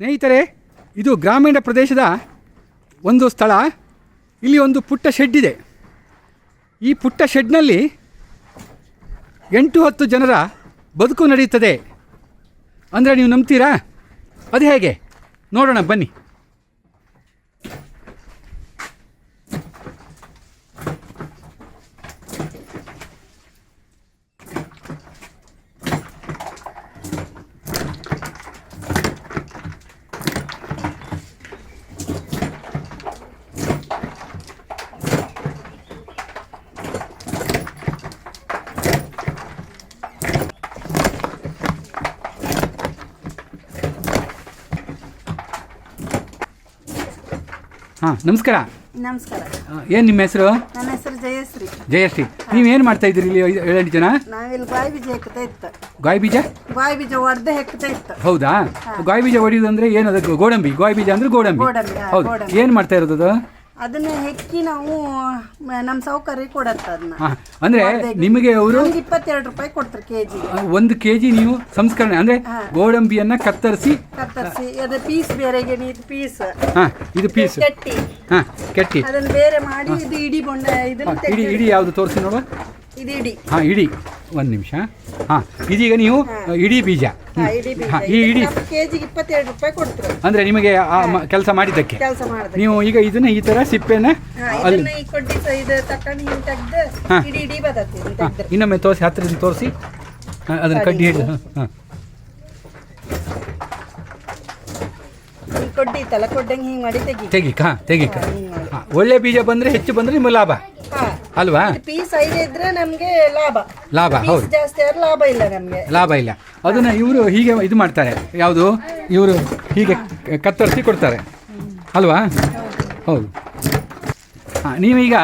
ಸ್ನೇಹಿತರೆ, ಇದು ಗ್ರಾಮೀಣ ಪ್ರದೇಶದ ಒಂದು ಸ್ಥಳ. ಇಲ್ಲಿ ಒಂದು ಪುಟ್ಟ ಶೆಡ್ ಇದೆ. ಈ ಪುಟ್ಟ ಶೆಡ್ನಲ್ಲಿ ಎಂಟು ಹತ್ತು ಜನರ ಬದುಕು ನಡೆಯುತ್ತದೆ. ಅಂದರೆ ನೀವು ನಂಬ್ತೀರಾ? ಅದು ಹೇಗೆ? ನೋಡೋಣ, ಬನ್ನಿ. ಹಾಂ ನಮಸ್ಕಾರ. ನಮಸ್ಕಾರ ಏನು ನಿಮ್ಮ ಹೆಸರು? ನನ್ನ ಹೆಸರು ಜಯಶ್ರೀ. ಜಯಶ್ರೀ. ಏನ್ ಮಾಡ್ತಾ ಇದ್ದೀರಿ ಇಲ್ಲಿ ಐದು- ಏಳೆಂಟು ಜನ? ನಾವಿಲ್ಲಿ ಗಾಯಿ ಬೀಜ ಹೆಕ್ತಾ ಇತ್ತು. ಗಾಯಿ ಬೀಜ? ಗಾಯಿ ಬೀಜ ಹೊಡೆದು ಹೆಕ್ತಾ ಇತ್ತು. ಹೌದಾ? ಗಾಯಿ ಬೀಜ ಹೊಡಿಯೋದಂದ್ರೆ ಅಂದ್ರೆ ಏನದು? ಗೋಡಂಬಿ. ಗಾಯಿ ಬೀಜ ಅಂದ್ರೆ ಗೋಡಂಬಿ. ಗೋಡಂಬಿ, ಹಾ, ಹೌದು. ಏನ್ ಏನು ಮಾಡ್ತಾ ಇರೋದು ಅದು? ಅದನ್ನ ಹೆಕ್ಕಿ ನಾವು ನಮ್ಮ ಸೌಕರ್ಯ ಕೊಡತ್ತ ಅದನ್ನ ಅಂದ್ರೆ ನಿಮಗೆ ಅವರು ಇಪ್ಪತ್ತೆರಡು ರೂಪಾಯಿ ಕೊಡ್ತಾರೆ ಕೆಜಿ. ಒಂದು ಕೆಜಿ ನೀವು ಸಂಸ್ಕರಣೆ ಅಂದ್ರೆ. ಗೋಡಂಬಿಯನ್ನ ಕತ್ತರಿಸಿ ಕತ್ತರಿಸಿ ಅದು ಪೀಸ್ ಬೇರೆಗೆ ಇದು ಪೀಸ್. ಹಾ ಇದು ಪೀಸ್. ಕೆಟ್ಟಿ. ಹಾ ಕೆಟ್ಟಿ. ಅದನ್ನ ಬೇರೆ ಮಾಡಿ ಇದು ಇಡೀ ಬೊಂಡ ಇದು ಇದನ್ನ ಇಡಿ ಇಡಿ ಯಾವುದು ತೋರಿಸಿ ನೋಡುವ? ಇದು ಇಡಿ. ಹಾ ಇಡಿ. ಒಂದು ನಿಮಿಷ. ಹಾ ಇದೀಗ ನೀವು ಇಡೀ ಬೀಜ. ಹಾ ಈ ಇಡಿ ಕೆಜಿಗೆ ಇಪ್ಪತ್ತೆರಡು ರೂಪಾಯಿ ಕೊಡ್ತಾರೆ ಅಂದ್ರೆ ನಿಮಗೆ ಆ ಕೆಲಸ ಮಾಡಿದ್ದಕ್ಕೆ? ಕೆಲಸ ಮಾಡಿದ್ರೆ ನೀವು ಈಗ ಇದನ್ನ ಈ ತರ ಸಿಪ್ಪೆನ ಅಲ್ಲಿ ಇದನ್ನ ಈ ಕೊಡ್ಡಿ ಸ- ಇದು ತಕೊಂಡು ಹಿಂಗೆ ತೆಗ್ದು ಹಾ. ಇಡಿ ಇಡಿ ಬದತ್ತಿ ಹಾ, ತೆಗ್ದು ಇನ್ನೊಮ್ಮೆ ತೋರಿಸಿ ಹತ್ತಿರದಿಂದ ತೋರಿಸಿ. ಅದನ್ನ ಕಡ್ಡಿ ಹಿಡಿದು. ಹಾಂ. ಈ ಕೊಡ್ಡಿ ಇತ್ತಲ್ಲ ಕೊಡ್ಡಂಗೆ ಹಿಂಗೆ ಮಾಡಿ ತೆಗಿ. ತೆಗಿಕ ತೆಗಿಕ ಹಾ, ತೆಗಿ ಒಳ್ಳೆ ಬೀಜ ಬಂದ್ರೆ ಹೆಚ್ಚು ಬಂದ್ರೆ ನಿಮಗೆ ಲಾಭ. ಹಾ. ಅಲ್ವಾ? ಪೀಸ್ ಐದು ಇದ್ರೆ ನಮ್ಗೆ ಲಾಭ. ಲಾಭ ಹೌದು. ಪೀಸ್ ಜಾಸ್ತಿ ಆದ್ರೆ ಲಾಭ ಇಲ್ಲ ನಮಗೆ. ಲಾಭ ಇಲ್ಲ. ಅದನ್ನ ಇವರು ಹೀಗೆ ಇದು ಮಾಡ್ತಾರೆ. ಯಾವುದು? ಇವರು ಹೀಗೆ ಕತ್ತರಿಸಿ ಕೊಡ್ತಾರೆ. ಅಲ್ವಾ? ಹೌದು. ಹಾಂ ನೀವೀಗ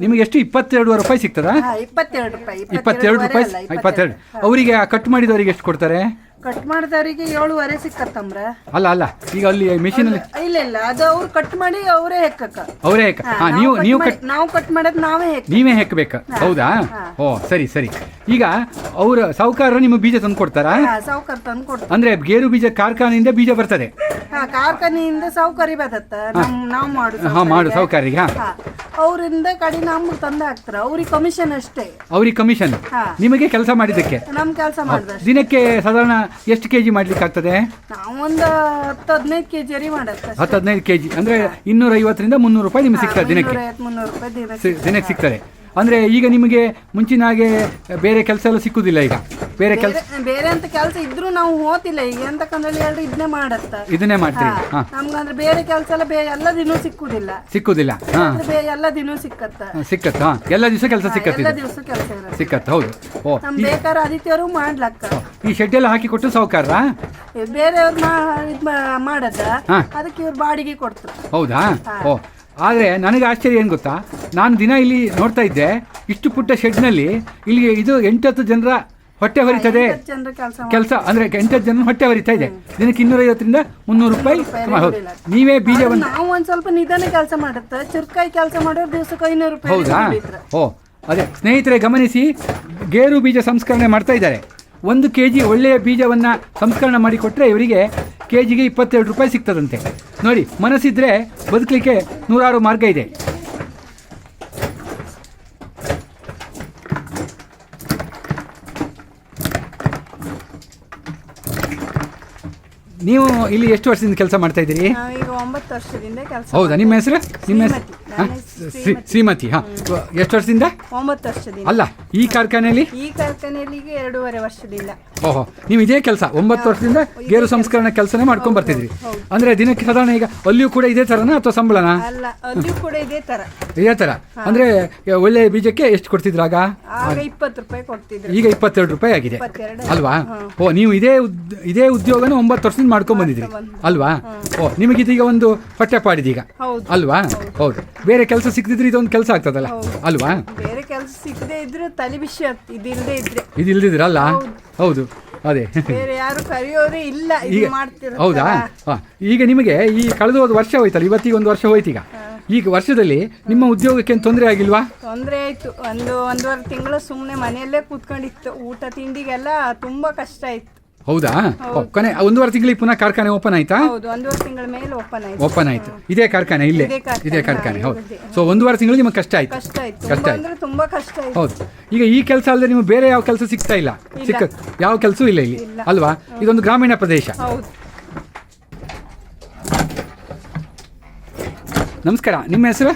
ನಿಮಗೆ ಎಷ್ಟು? ಇಪ್ಪತ್ತೆರಡುವರೆ ರೂಪಾಯಿ ಸಿಗ್ತದಾ? ಇಪ್ಪತ್ತೆರಡು ರೂಪಾಯಿ. ಇಪ್ಪತ್ತೆರಡು ರೂಪಾಯಿ ಇಪ್ಪತ್ತೆರಡು. ಅವರಿಗೆ ಕಟ್ ಮಾಡಿದವರಿಗೆ ಎಷ್ಟು ಕೊಡ್ತಾರೆ? ಕಟ್ ಮಾಡಿದವರಿಗೆ ಏಳುವರೆ ಸಿಕ್ಕತ್ತಂಬ್ರ? ಅಲ್ಲ ಅಲ್ಲ. ಈಗ ಅಲ್ಲಿ ಮಿಷಿನಲ್ಲಿ ಇಲ್ಲ ಇಲ್ಲ. ಅದು ಅವ್ರು ಕಟ್ ಮಾಡಿ ಅವರೇ ಹೆಕ್ಕಕ್ಕ. ಅವರೇ ಹಾ, ಹಾಂ ನಾವು ನೀವು ಕಟ್ ನಾವು ಕಟ್ ಮಾಡೋದು ನಾವೇ ಹೆಕ್ ನೀವೇ ಹೆಕ್ಕಬೇಕು ಹೌದಾ. ಓ ಸರಿ ಸರಿ. ಈಗ ಅವ್ರ ಸಾಹುಕಾರರು ನಿಮ್ಮ ಬೀಜ ತಂದು ಕೊಡ್ತಾರಾ? ಸಾವುಕಾರ ತಂದು ಕೊಡ್ತಾರೆ. ಅಂದ್ರೆ ಗೇರು ಬೀಜ ಕಾರ್ಖಾನೆಯಿಂದ ಬೀಜ ಬರ್ತದೆ. ಹಾ ಕಾರ್ಖಾನೆಯಿಂದ ಸೌಕರ್ಯ ಬದತ್ತ ನಾವು ಮಾಡು ಹಾ ಮಾಡು ಸಾಹುಕಾರಿಗೆ ಹಾ. ಹಾ. ಅವರಿಂದ ಕಡೆ ನಮ್ಗೆ ತಂದೆ ಹಾಕ್ತಾರೆ. ಅವ್ರಿಗೆ ಕಮಿಷನ್ ಅಷ್ಟೇ. ಅವ್ರಿಗೆ ಕಮಿಷನ್ ಹಾ. ನಿಮಗೆ ಕೆಲಸ ಮಾಡಿದ್ದಕ್ಕೆ? ನಮ್ ಕೆಲಸ ಮಾಡಿದ ದಿನಕ್ಕೆ ಸಾಧಾರಣ ಎಷ್ಟು ಕೆಜಿ ಮಾಡ್ಲಿಕ್ಕೆ ಆಗ್ತದೆ ನಾವೊಂದು ಹತ್ತು ಹದಿನೈದು ಕೆ ಜಿ ಮಾಡತ್ತ ಹತ್ತು ಹದಿನೈದು ಕೆಜಿ. ಅಂದ್ರೆ ಇನ್ನೂರ ಐವತ್ತರಿಂದ ಮುನ್ನೂರು ರೂಪಾಯಿ ನಿಮ್ಗೆ ಸಿಗ್ತದೆ ದಿನಕ್ಕೆ. ಮುನ್ನೂರು ರೂಪಾಯಿ ದಿನ ಸಿ- ದಿನಕ್ಕೆ ಸಿಗ್ತದೆ. ಅಂದ್ರೆ ಈಗ ನಿಮಗೆ ಮುಂಚಿನ ಹಾಗೆ ಬೇರೆ ಕೆಲಸ ಎಲ್ಲ ಸಿಕ್ಕುದಿಲ್ಲ ಈಗ? ಬೇರೆ ಕೆಲಸ ಬೇರೆ- ಅಂತ ಕೆಲಸ ಇದ್ರೂ ನಾವು ಹೋತಿಲ್ಲ ಈಗ. ಎಂತಕ್ಕಂದ್ರೆ ಎರಡು ಇದನ್ನೇ ಮಾಡತ್ತ. ಇದನ್ನೇ ಮಾಡ್ತೀರಿ. ನಮ್ಗಂದ್ರೆ ಬೇರೆ ಕೆಲಸ ಎಲ್ಲ ಬೇ ಎಲ್ಲ ದಿನೂ ಸಿಕ್ಕುದಿಲ್ಲ. ಸಿಕ್ಕುದಿಲ್ಲ. ಎಲ್ಲ ದಿನೂ ಸಿಕ್ಕತ್ತ. ಸಿಕ್ಕತ್ತ. ಎಲ್ಲ ದಿವಸ ಕೆಲಸ ಎಲ್ಲ ದಿವಸ ಕೆಲಸ ಸಿಕ್ಕತ್ತ. ಹೌದು. ಓ ನಮ್ ಬೇಕಾದ್ರೆ ಆದಿತ್ಯರು ಮಾಡ್ಲಕ್ಕ. ಈ ಶೆಡ್ ಎಲ್ಲ ಹಾಕಿ ಕೊಟ್ಟು ಸೌಕಾರ ಬೇರೆಯವ್ರು ಮಾಡದ. ಅದಕ್ಕೆ ಇವ್ರು ಬಾಡಿಗೆ ಕೊಡ್ತಾರೆ ಹೌದಾ? ಓ ಆದರೆ ನನಗೆ ಆಶ್ಚರ್ಯ ಏನು ಗೊತ್ತಾ? ನಾನು ದಿನ ಇಲ್ಲಿ ನೋಡ್ತಾ ಇದ್ದೆ ಇಷ್ಟು ಪುಟ್ಟ ಶೆಡ್ನಲ್ಲಿ ಇಲ್ಲಿ ಇದು ಎಂಟತ್ತು ಜನರ ಹೊಟ್ಟೆ ಹೊರಿತದೆ. ಕೆಲಸ ಅಂದರೆ ಎಂಟತ್ತು ಜನ ಹೊಟ್ಟೆ ಹೊರಿತಾ ಇದೆ. ದಿನಕ್ಕೆ ಇನ್ನೂರೈವತ್ತರಿಂದ ಮುನ್ನೂರು ರೂಪಾಯಿ ಹೌದು ನೀವೇ ಬೀಜವನ್ನು ನಾವು ಒಂದ್ ಸ್ವಲ್ಪ ನಿಧಾನ ಕೆಲಸ ಮಾಡುತ್ತೆ. ಚುರ್ಕಾಯಿ ಕೆಲಸ ಮಾಡೋ ದಿವಸಕ್ಕೆ ಐನೂರು ರೂಪಾಯಿ ಹೌದಾ. ಓ ಅದೇ ಸ್ನೇಹಿತರೆ ಗಮನಿಸಿ ಗೇರು ಬೀಜ ಸಂಸ್ಕರಣೆ ಮಾಡ್ತಾ ಇದ್ದಾರೆ. ಒಂದು ಕೆ ಜಿ ಒಳ್ಳೆಯ ಬೀಜವನ್ನು ಸಂಸ್ಕರಣೆ ಮಾಡಿ ಕೊಟ್ಟರೆ ಇವರಿಗೆ ಕೆ ಜಿಗೆ ಇಪ್ಪತ್ತೆರಡು ರೂಪಾಯಿ ಸಿಗ್ತದಂತೆ. ನೋಡಿ ಮನಸ್ಸಿದ್ರೆ ಬದುಕಲಿಕ್ಕೆ ನೂರಾರು ಮಾರ್ಗ ಇದೆ. ನೀವು ಇಲ್ಲಿ ಎಷ್ಟು ವರ್ಷದಿಂದ ಕೆಲಸ ಮಾಡ್ತಾ ಇದ್ದೀರಿ? ಹೌದಾ ನಿಮ್ಮ ಹೆಸರು? ನಿಮ್ಮ ಹೆಸರು? ಶ್ರೀಮತಿ. ಹಾ? ಎಷ್ಟು ವರ್ಷದಿಂದ? ಒಂಬತ್ತು ವರ್ಷದಿಂದ. ಅಲ್ಲ ಈ ಕಾರ್ಖಾನೆಯಲ್ಲಿ? ಈ ಕಾರ್ಖಾನೆಯಲ್ಲಿ ಎರಡೂವರೆ ವರ್ಷದಿಂದ. ಓಹೋ ನೀವು ಇದೇ ಕೆಲಸ ಒಂಬತ್ತು ವರ್ಷದಿಂದ ಗೇರು ಸಂಸ್ಕರಣೆ ಕೆಲಸನೇ ಮಾಡ್ಕೊಂಡ್ ಬರ್ತಿದ್ರಿ. ಅಂದ್ರೆ ದಿನಕ್ಕೆ ಸಾಧಾರಣ ಈಗ ಅಲ್ಲಿಯೂ ಕೂಡ ಇದೇ ತರನಾ ಅಥವಾ ಸಂಬಳನಾ? ಅಲ್ಲ ಅಲ್ಲಿಯೂ ಕೂಡ ಇದೇ ತರ. ಇದೇ ತರ. ಅಂದ್ರೆ ಒಳ್ಳೆ ಬೀಜಕ್ಕೆ ಎಷ್ಟು ಕೊಡ್ತಿದ್ರಾಗ ಆಗ? ಇಪ್ಪತ್ತು ರೂಪಾಯಿ ಕೊಡ್ತಿದ್ರು. ಈಗ ಇಪ್ಪತ್ತೆರಡು ರೂಪಾಯಿ ಆಗಿದೆ. ಅಲ್ವಾ? ಓ ನೀವು ಇದೇ ಇದೇ ಉದ್ಯೋಗನ ಒಂಬತ್ತು ವರ್ಷದಿಂದ ಮಾಡ್ಕೊಂಡ್ ಬಂದಿದ್ರಿ. ಅಲ್ವಾ? ಓ ನಿಮಗೆ ಇದೀಗ ಒಂದು ಹೊಟ್ಟೆ ಪಾಡಿದೀಗ ಅಲ್ವಾ? ಹೌದು. ಬೇರೆ ಕೆಲಸ ಸಿಕ್ತಿದ್ರೆ ಇದೊಂದು ಕೆಲಸ ಆಗ್ತದಲ್ಲ? ಅಲ್ವಾ? ಬೇರೆ ಕೆಲಸ ಸಿಕ್ಕದೆ ಇದ್ರೆ ತಲೆ ವಿಷಯ ಇದಿಲ್ಲದೆ ಇದ್ರೆ. ಇದಿಲ್ದಿದ್ರಲ್ಲ ಹೌದು. ಅದೇ. ಬೇರೆ ಯಾರು ಕರೆಯೋರೇ ಇಲ್ಲ ಈಗ ಮಾಡ್ತಿರ ಹೌದಾ? ಹಾ. ಈಗ ನಿಮಗೆ ಈ ಕಳೆದ ಹೋದ ವರ್ಷ ಹೋಯ್ತಲ್ಲ ಇವತ್ತಿಗೆ ಒಂದು ವರ್ಷ ಹೋಯ್ತೀಗ? ಈಗ ಈಗ ವರ್ಷದಲ್ಲಿ ನಿಮ್ಮ ಉದ್ಯೋಗಕ್ಕೆ ತೊಂದರೆ ಆಗಿಲ್ವಾ? ತೊಂದರೆ ಆಯ್ತು. ಒಂದು ಒಂದೂವರೆ ತಿಂಗಳು ಸುಮ್ಮನೆ ಮನೆಯಲ್ಲೇ ಕೂತ್ಕೊಂಡಿತ್ತು. ಊಟ ತಿಂಡಿಗೆಲ್ಲ ತುಂಬಾ ಕಷ್ಟ ಇತ್ತು. ಹೌದಾ? ಕೊನೆ ಒಂದೂವರೆ ತಿಂಗಳಿಗೆ ಪುನಃ ಕಾರ್ಖಾನೆ ಓಪನ್ ಆಯ್ತಾ? ಹೌದು ಒಂದೂವರೆ ತಿಂಗಳ ಮೇಲೆ ಓಪನ್ ಆಯ್ತು. ಓಪನ್ ಆಯ್ತು. ಇದೇ ಕಾರ್ಖಾನೆ ಇಲ್ಲೇ? ಇದೇ ಕಾರ್ಖಾನೆ, ಹೌದು. ಸೊ ಒಂದೂವರೆ ತಿಂಗಳು ನಿಮಗೆ ಕಷ್ಟ ಆಯ್ತು. ಕಷ್ಟ ಆಯ್ತು. ಕಷ್ಟ ತುಂಬಾ ಆಯ್ತು ತುಂಬಾ ಕಷ್ಟ ಆಯ್ತು. ಹೌದು. ಈಗ ಈ ಕೆಲಸ ಅಲ್ಲದೆ ನಿಮಗೆ ಬೇರೆ ಯಾವ ಕೆಲಸ ಸಿಗ್ತಾ ಇಲ್ಲ? ಸಿಕ್ಕ ಯಾವ ಕೆಲಸವೂ ಇಲ್ಲ ಇಲ್ಲಿ. ಅಲ್ವಾ? ಇದೊಂದು ಗ್ರಾಮೀಣ ಪ್ರದೇಶ. ಹೌದು. ನಮಸ್ಕಾರ. ನಿಮ್ಮ ಹೆಸರು?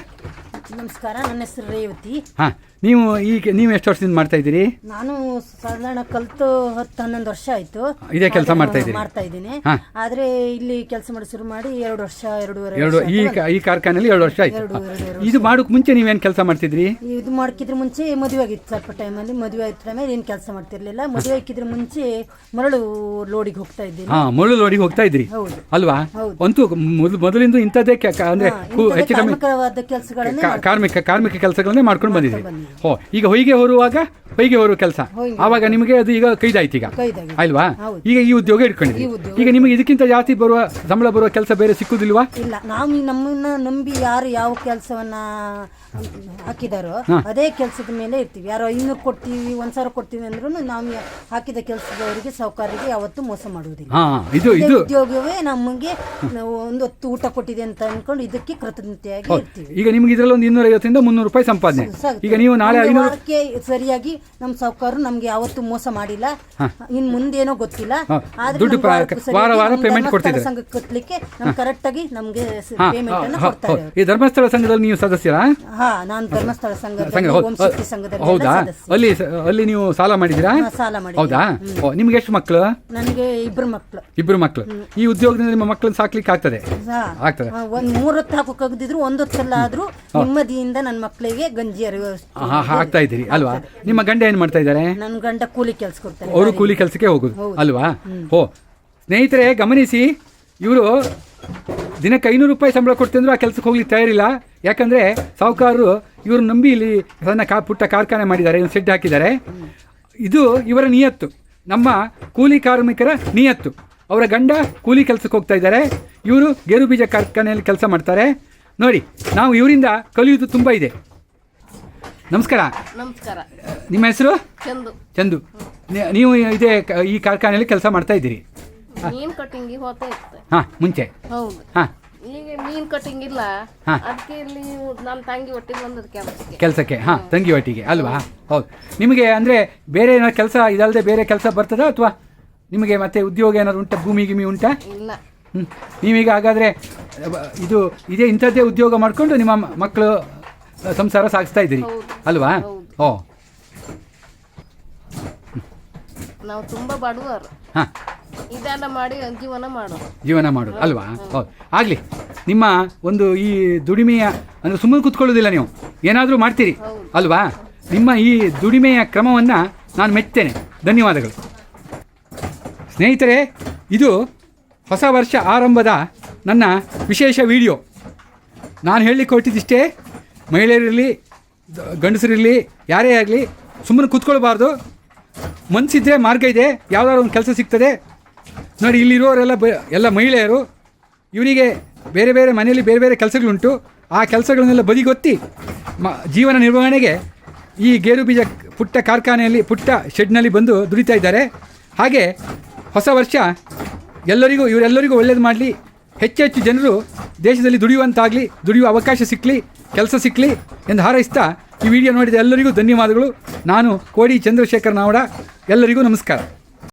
ನಮಸ್ಕಾರ. ನನ್ನ ಹೆಸರು ರೇವತಿ. ಹಾಂ. ನೀವು ಈಗ ನೀವು ಎಷ್ಟು ವರ್ಷದಿಂದ ಮಾಡ್ತಾ ಇದ್ದೀರಿ? ನಾನು ಸಾಧಾರಣ ಕಲ್ತು ಹತ್ತು ಹನ್ನೊಂದು ವರ್ಷ ಆಯ್ತು. ಇದೇ ಕೆಲಸ ಮಾಡ್ತಾ ಇದ್ದೀರಿ? ಮಾಡ್ತಾ ಇದ್ದೀನಿ. ಆದ್ರೆ ಇಲ್ಲಿ ಕೆಲಸ ಮಾಡಿ ಶುರು ಮಾಡಿ ಎರಡು ವರ್ಷ ಎರಡೂವರೆ ಎರಡು ಈ ಈ ಕಾರ್ಖಾನೆಯಲ್ಲಿ ಎರಡು ವರ್ಷ ಆಯ್ತು. ಇದು ಮಾಡೋಕೆ ಮುಂಚೆ ನೀವೇನು ಕೆಲಸ ಮಾಡ್ತಿದ್ರಿ? ಇದು ಮಾಡ್ಕಿದ್ರ ಮುಂಚೆ ಮದುವೆ ಆಗಿತ್ತು ಸ್ವಲ್ಪ ಟೈಮಲ್ಲಿ ಮದುವೆ ಆಗಿದ್ದ ಟೈಮಲ್ಲಿ ಏನು ಕೆಲಸ ಮಾಡ್ತಿರ್ಲಿಲ್ಲ. ಮದುವೆ ಹಾಕಿದ್ರ ಮುಂಚೆ ಮರಳು ಲೋಡಿಗೆ ಹೋಗ್ತಾ ಇದ್ದೀನಿ ಹಾ ಮರಳು ಲೋಡಿಗೆ ಹೋಗ್ತಾ ಇದ್ರಿ. ಅಲ್ವಾ. ಅಂತೂ ಮೊದಲು ಮೊದಲಿಂದ ಇಂಥದ್ದೇ ಅಂದ್ರೆ ಹೆಚ್ಚು ಕಮ್ಮಿ ಕಾರ್ಮಿಕ ಕಾರ್ಮಿಕ ಕೆಲಸಗಳನ್ನೇ ಮಾಡ್ಕೊಂಡು ಬಂದಿದ್ರಿ. ಬಂದಿದ್ದೀನಿ. ಓ ಈಗ ಹೊಯ್ಗೆ ಹೊರುವಾಗ ಹೊಯ್ಗೆ ಹೊರುವ ಕೆಲಸ. ಆವಾಗ ನಿಮಗೆ ಅದು ಈಗ ಕೈದಾಯ್ತು ಈಗ. ಅಲ್ವಾ? ಈಗ ಈ ಉದ್ಯೋಗ ಇಟ್ಕೊಂಡಿದ್ರಿ ಈಗ ನಿಮಗೆ ಇದಕ್ಕಿಂತ ಜಾಸ್ತಿ ಬರುವ ಸಂಬಳ ಬರುವ ಕೆಲಸ ಬೇರೆ ಸಿಕ್ಕುದಿಲ್ವಾ? ಇಲ್ಲ ನಾವು ನಮ್ಮನ್ನ ನಂಬಿ ಯಾರು ಯಾವ ಕೆಲಸವನ್ನ ಹಾಕಿದಾರೋ ಅದೇ ಕೆಲಸದ ಮೇಲೆ ಇರ್ತೀವಿ. ಯಾರೋ ಇನ್ನೂರು ಕೊಡ್ತೀವಿ ಒಂದ್ ಸಾವಿರ ಕೊಡ್ತೀವಿ ಅಂದ್ರೂ ನಾವು ಹಾಕಿದ ಕೆಲಸದವರಿಗೆ ಸಾಹುಕಾರರಿಗೆ ಯಾವತ್ತೂ ಮೋಸ ಮಾಡುವುದಿಲ್ಲ. ಇದು ಇದೇ ಉದ್ಯೋಗವೇ ನಮಗೆ ನಾವು ಒಂದು ಹೊತ್ತು ಊಟ ಕೊಟ್ಟಿದೆ ಅಂತ ಅನ್ಕೊಂಡು ಇದಕ್ಕೆ ಕೃತಜ್ಞತೆಯಾಗಿ ಇರ್ತೀವಿ. ಈಗ ನಿಮ್ಗೆ ಇದರಲ್ಲಿ ಒಂದು ಇನ್ನೂರ ಐವತ್ತರಿಂದ ಮುನ್ನೂರು ರೂಪಾಯಿ ಸಂಪಾದನೆ. ಈಗ ನೀವು ನಾಳೆ ವಾರಕ್ಕೆ ಸರಿಯಾಗಿ ನಮ್ಮ ಸಾಹುಕಾರರು ನಮ್ಗೆ ಯಾವತ್ತು ಮೋಸ ಮಾಡಿಲ್ಲ. ಇನ್ ಮುಂದೇನೋ ಗೊತ್ತಿಲ್ಲ. ಆದ್ರೆ ವಾರ ವಾರ ಪೇಮೆಂಟ್ ಕೊಡ್ತಿದ್ದಾರೆ. ಸಂಘಕ್ಕೆ ಕಟ್ಲಿಕ್ಕೆ ನಮ್ಗೆ ಕರೆಕ್ಟ್ ಆಗಿ ನಮ್ಗೆ ಪೇಮೆಂಟ್ ಅನ್ನು ಕೊಡ್ತಾರೆ ಈ ಧರ್ಮಸ್ಥಳ ಸಂಘದಲ್ಲಿ ನೀವು ಸದಸ್ಯರಾ? ನಾನು ಧರ್ಮಸ್ಥಳ ಸಂಘ ಸಂಘದಲ್ಲಿ ಹೌದು. ಓಂ ಶಕ್ತಿ ಸಂಘದಲ್ಲಿ ಹೌದಾ? ಸದಸ್ಯೆ. ಅಲ್ಲಿ ಸ- ಅಲ್ಲಿ ನೀವು ಸಾಲ ಮಾಡಿದ್ದೀರಾ? ಹಾ, ಸಾಲ ಹೌದಾ? ಓ ನಿಮ್ಗೆ ಎಷ್ಟು ಮಕ್ಕಳು ನನಗೆ ಇಬ್ರು ಮಕ್ಕಳು ಇಬ್ರು ಮಕ್ಕಳು ಈ ಉದ್ಯೋಗದಿಂದ ನಿಮ್ಮ ಮಕ್ಕಳನ್ನ ಸಾಕ್ಲಿಕ್ಕೆ ಆಗ್ತದೆ? ಆಗ್ತದೆ. ಒಂದ್ ಮೂರ್ ಹೊತ್ತು ಹಾಕೋಕಾಗದಿದ್ರು ಒಂದ್ ನಿಮ್ಮದಿಯಿಂದ ಆದ್ರೂ ನೆಮ್ಮದಿಯಿಂದ ನನ್ನ ಮಕ್ಕಳಿಗೆ ಗಂಜಿ ಅರಿವು ಹಾ ಆಗ್ತಾ ಇದ್ದೀರಿ. ಅಲ್ವಾ? ನಿಮ್ಮ ಗಂಡ ಏನ್ ಮಾಡ್ತಾ ಇದ್ದಾರೆ? ನನ್ನ ಗಂಡ ಕೂಲಿ ಕೆಲ್ಸ ಕೊಡ್ತಾರೆ ಅವರು ಕೂಲಿ ಕೆಲಸಕ್ಕೆ ಹೋಗುದು. ಅಲ್ವಾ? ಹೋ ಸ್ನೇಹಿತರೆ ಗಮನಿಸಿ ಇವರು ದಿನಕ್ಕೆ ಐನೂರು ರೂಪಾಯಿ ಸಂಬಳ ಕೊಡ್ತಿದ್ರು ಆ ಕೆಲಸಕ್ಕೆ ಹೋಗ್ಲಿಕ್ಕೆ ತಯಾರಿಲ್ಲ. ಯಾಕಂದರೆ ಸಾಹುಕಾರರು ಇವರು ನಂಬಿ ಇಲ್ಲಿ ಸಣ್ಣ ಕಾ ಪುಟ್ಟ ಕಾರ್ಖಾನೆ ಮಾಡಿದ್ದಾರೆ ಒಂದು ಸೆಡ್ ಹಾಕಿದ್ದಾರೆ. ಇದು ಇವರ ನಿಯತ್ತು. ನಮ್ಮ ಕೂಲಿ ಕಾರ್ಮಿಕರ ನಿಯತ್ತು. ಅವರ ಗಂಡ ಕೂಲಿ ಕೆಲಸಕ್ಕೆ ಹೋಗ್ತಾ ಇದ್ದಾರೆ. ಇವರು ಗೇರು ಬೀಜ ಕಾರ್ಖಾನೆಯಲ್ಲಿ ಕೆಲಸ ಮಾಡ್ತಾರೆ. ನೋಡಿ ನಾವು ಇವರಿಂದ ಕಲಿಯುವುದು ತುಂಬ ಇದೆ. ನಮಸ್ಕಾರ. ನಮಸ್ಕಾರ. ನಿಮ್ಮ ಹೆಸರು? ಚಂದು. ಚಂದು. ನೀವು ಇದೇ ಈ ಕಾರ್ಖಾನೆಯಲ್ಲಿ ಕೆಲಸ ಮಾಡ್ತಾ ಇದ್ದೀರಿ. ಹಾಂ ಮುಂಚೆ. ಹೌದು. ಹಾಂ. ಈಗ ಮೀನ್ ಕಟಿಂಗ್ ಇಲ್ಲ. ಹಾ. ಅದಕ್ಕೆ ಇಲ್ಲಿ ನಮ್ಮ ತಂಗಿ ಒಟ್ಟಿಗೆ ಬಂದದ ಕೆಲಸಕ್ಕೆ. ಕೆಲಸಕ್ಕೆ ಹಾಂ ತಂಗಿ ಒಟ್ಟಿಗೆ ಅಲ್ವಾ? ಹೌದು. ನಿಮಗೆ ಅಂದರೆ ಬೇರೆ ಏನಾದ್ರು ಕೆಲಸ ಇದಲ್ಲದೆ ಬೇರೆ ಕೆಲಸ ಬರ್ತದಾ ಅಥವಾ ನಿಮಗೆ ಮತ್ತೆ ಉದ್ಯೋಗ ಏನಾದ್ರು ಉಂಟಾ ಭೂಮಿ ಗಿಮಿ ಉಂಟಾ? ಇಲ್ಲ. ಹ್ಞೂ ನೀವೀಗ ಹಾಗಾದರೆ ಇದು ಇದೇ ಇಂಥದ್ದೇ ಉದ್ಯೋಗ ಮಾಡಿಕೊಂಡು ನಿಮ್ಮ ಮ- ಮಕ್ಕಳು ಸಂಸಾರ ಸಾಗಿಸ್ತಾ ಇದ್ದೀರಿ. ಹೌದು. ಅಲ್ವಾ? ಹೌದು. ಓ. ನಾವು ತುಂಬಾ ಬಡವರು. ಹಾಂ. ಇದೆಲ್ಲ ಮಾಡಿ ಜೀವನ ಮಾಡೋದು. ಜೀವನ ಮಾಡೋದು ಅಲ್ವಾ? ಹೌದು. ಆಗಲಿ ನಿಮ್ಮ ಒಂದು ಈ ದುಡಿಮೆಯ ಅಂದರೆ ಸುಮ್ಮನೆ ಕೂತ್ಕೊಳ್ಳೋದಿಲ್ಲ ನೀವು. ಏನಾದರೂ ಮಾಡ್ತೀರಿ ಅಲ್ವಾ? ನಿಮ್ಮ ಈ ದುಡಿಮೆಯ ಕ್ರಮವನ್ನು ನಾನು ಮೆಚ್ಚುತ್ತೇನೆ. ಧನ್ಯವಾದಗಳು. ಸ್ನೇಹಿತರೆ ಇದು ಹೊಸ ವರ್ಷ ಆರಂಭದ ನನ್ನ ವಿಶೇಷ ವಿಡಿಯೋ. ನಾನು ಹೇಳಲಿಕ್ಕೆ ಹೊರಟಿದ್ದಿಷ್ಟೇ ಮಹಿಳೆಯರಿರಲಿ ಗಂಡಸರಿರಲಿ ಯಾರೇ ಆಗಲಿ ಸುಮ್ಮನೆ ಕೂತ್ಕೊಳ್ಬಾರ್ದು. ಮನಸ್ಸಿದ್ರೆ ಮಾರ್ಗ ಇದೆ ಯಾವುದಾದ್ರು ಒಂದು ಕೆಲಸ ಸಿಗ್ತದೆ ನೋಡಿ, ಇಲ್ಲಿರೋರೆಲ್ಲ ಬ ಎಲ್ಲ ಮಹಿಳೆಯರು, ಇವರಿಗೆ ಬೇರೆ ಬೇರೆ ಮನೆಯಲ್ಲಿ ಬೇರೆ ಬೇರೆ ಕೆಲಸಗಳುಂಟು. ಆ ಕೆಲಸಗಳನ್ನೆಲ್ಲ ಬದಿಗೊತ್ತಿ ಮ, ಜೀವನ ನಿರ್ವಹಣೆಗೆ ಈ ಗೇರು ಬೀಜ ಪುಟ್ಟ ಕಾರ್ಖಾನೆಯಲ್ಲಿ, ಪುಟ್ಟ ಶೆಡ್ನಲ್ಲಿ ಬಂದು ದುಡಿತಾ ಇದ್ದಾರೆ. ಹಾಗೆ ಹೊಸ ವರ್ಷ ಎಲ್ಲರಿಗೂ, ಇವರೆಲ್ಲರಿಗೂ ಒಳ್ಳೇದು ಮಾಡಲಿ. ಹೆಚ್ಚು ಹೆಚ್ಚು ಜನರು ದೇಶದಲ್ಲಿ ದುಡಿಯುವಂತಾಗಲಿ, ದುಡಿಯುವ ಅವಕಾಶ ಸಿಕ್ಕಲಿ ಕೆಲಸ ಸಿಕ್ಕಲಿ ಎಂದು ಹಾರೈಸ್ತಾ ಈ ವಿಡಿಯೋ ನೋಡಿದ ಎಲ್ಲರಿಗೂ ಧನ್ಯವಾದಗಳು. ನಾನು ಕೋಡಿ ಚಂದ್ರಶೇಖರ್ ನಾವಡ. ಎಲ್ಲರಿಗೂ ನಮಸ್ಕಾರ.